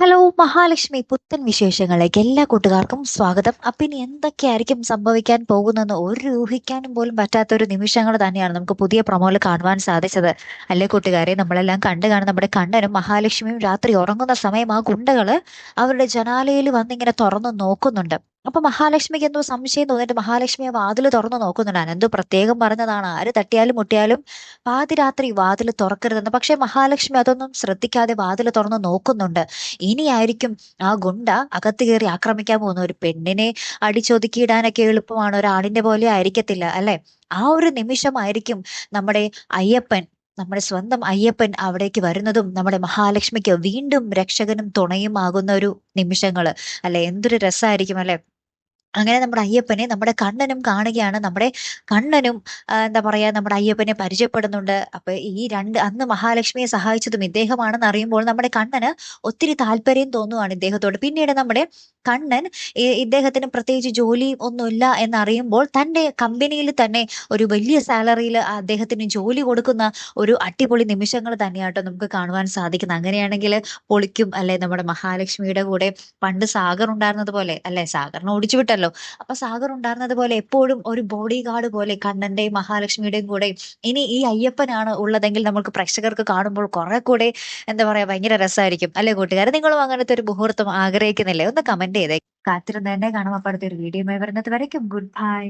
Hello Mahalakshmi പുത്തൻ വിശേഷങ്ങളിലേക്ക് എല്ലാ കൂട്ടുകാർക്കും സ്വാഗതം. അപ്പൊ ഇനി എന്തൊക്കെയായിരിക്കും സംഭവിക്കാൻ പോകുന്നതെന്ന് ഒരു ഊഹിക്കാനും പോലും പറ്റാത്ത ഒരു നിമിഷങ്ങൾ തന്നെയാണ് നമുക്ക് പുതിയ പ്രൊമോയിൽ കാണുവാൻ സാധിച്ചത്. അല്ലേ കൂട്ടുകാരെ നമ്മളെല്ലാം കണ്ടു കാണും നമ്മുടെ കണ്ണനും മഹാലക്ഷ്മിയും രാത്രി ഉറങ്ങുന്ന സമയം ആ ഗുണ്ടകൾ അവരുടെ ജനാലയിൽ വന്നിങ്ങനെ തുറന്നു നോക്കുന്നുണ്ട്. അപ്പൊ മഹാലക്ഷ്മിക്ക് എന്തോ സംശയം തോന്നിട്ട് മഹാലക്ഷ്മി ആ വാതിൽ തുറന്നു നോക്കുന്നുണ്ട് എന്തോ പ്രത്യേകം പറഞ്ഞതാണ്. ആര് തട്ടിയാലും മുട്ടിയാലും പാതിരാത്രി വാതിൽ തുറക്കരുതെന്ന്. പക്ഷെ മഹാലക്ഷ്മി അതൊന്നും ശ്രദ്ധിക്കാതെ വാതിൽ തുറന്നു നോക്കുന്നുണ്ട്. ഇനിയായിരിക്കും ആ ഗുണ്ട അകത്ത് കയറി ആക്രമിക്കാൻ പോകുന്ന ഒരു പെണ്ണിനെ അടിച്ചൊതുക്കിയിടാനൊക്കെ എളുപ്പമാണ്. ഒരാളിന്റെ പോലെ ആയിരിക്കത്തില്ല അല്ലെ? ആ ഒരു നിമിഷമായിരിക്കും നമ്മുടെ അയ്യപ്പൻ നമ്മുടെ സ്വന്തം അയ്യപ്പൻ അവിടേക്ക് വരുന്നതും നമ്മുടെ മഹാലക്ഷ്മിക്ക് വീണ്ടും രക്ഷകനും തുണയും ആകുന്ന ഒരു നിമിഷങ്ങൾ. അല്ലെ? എന്തൊരു രസമായിരിക്കും അല്ലെ? അങ്ങനെ നമ്മുടെ അയ്യപ്പനെ നമ്മുടെ കണ്ണനും കാണുകയാണ്. നമ്മുടെ കണ്ണനും എന്താ പറയാ നമ്മുടെ അയ്യപ്പനെ പരിചയപ്പെടുന്നുണ്ട്. അപ്പൊ ഈ രണ്ട് അന്ന് മഹാലക്ഷ്മിയെ സഹായിച്ചതും ഇദ്ദേഹമാണെന്ന് അറിയുമ്പോൾ നമ്മുടെ കണ്ണന് ഒത്തിരി താല്പര്യം തോന്നുവാണ് ഇദ്ദേഹത്തോട്. പിന്നീട് നമ്മുടെ കണ്ണൻ ഇദ്ദേഹത്തിന് പ്രത്യേകിച്ച് ജോലി ഒന്നുമില്ല എന്നറിയുമ്പോൾ തന്റെ കമ്പനിയിൽ തന്നെ ഒരു വലിയ സാലറിയിൽ അദ്ദേഹത്തിന് ജോലി കൊടുക്കുന്ന ഒരു അടിപൊളി നിമിഷങ്ങൾ തന്നെയാട്ടോ നമുക്ക് കാണുവാൻ സാധിക്കുന്നത്. അങ്ങനെയാണെങ്കിൽ പൊളിക്കും അല്ലെ? നമ്മുടെ മഹാലക്ഷ്മിയുടെ കൂടെ പണ്ട് സാഗർ ഉണ്ടായിരുന്നത് പോലെ അല്ലെ? സാഗറിനെ ഓടിച്ചു വിട്ടല്ലോ അപ്പൊ സാഗർ ഉണ്ടായിരുന്നത് പോലെ എപ്പോഴും ഒരു ബോഡി ഗാർഡ് പോലെ കണ്ണന്റെയും മഹാലക്ഷ്മിയുടെയും കൂടെ ഇനി ഈ അയ്യപ്പനാണ് ഉള്ളതെങ്കിൽ നമുക്ക് പ്രേക്ഷകർക്ക് കാണുമ്പോൾ കുറെ കൂടെ എന്താ പറയാ ഭയങ്കര രസമായിരിക്കും അല്ലെ കൂട്ടുകാരെ? നിങ്ങളും അങ്ങനത്തെ ഒരു മുഹൂർത്തം ആഗ്രഹിക്കുന്നില്ലേ? ഒന്ന് കമന്റ് ചെയ്തേ. കാത്തിരുന്ന് തന്നെ കാണാം. അപ്പോഴത്തെ അടുത്തൊരു വീഡിയോ വരുന്നത് വരയ്ക്കും. Good bye